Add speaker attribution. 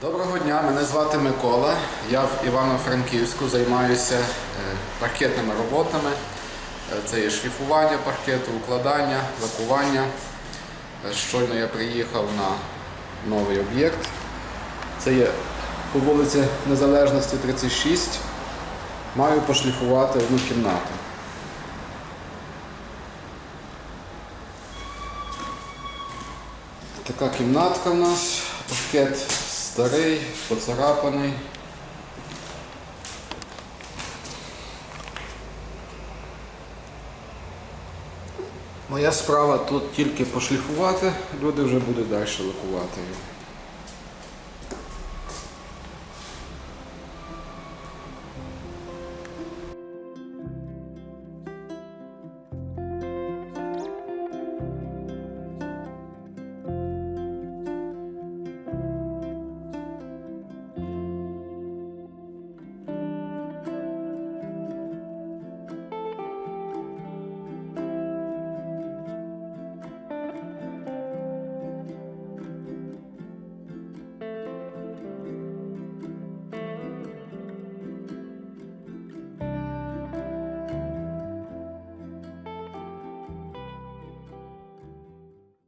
Speaker 1: Доброго дня, мене звати Микола. Я в Івано-Франківську займаюся е, паркетними роботами. Е, Це є шліфування паркету, укладання, лакування. Е, Щойно я приїхав на новий об'єкт. Це є по вулиці Незалежності 36. Маю пошліфувати одну кімнату. Така кімнатка в нас, паркет старий, поцарапаний. Моя справа тут тільки пошліфувати, люди вже будуть далі лакувати його.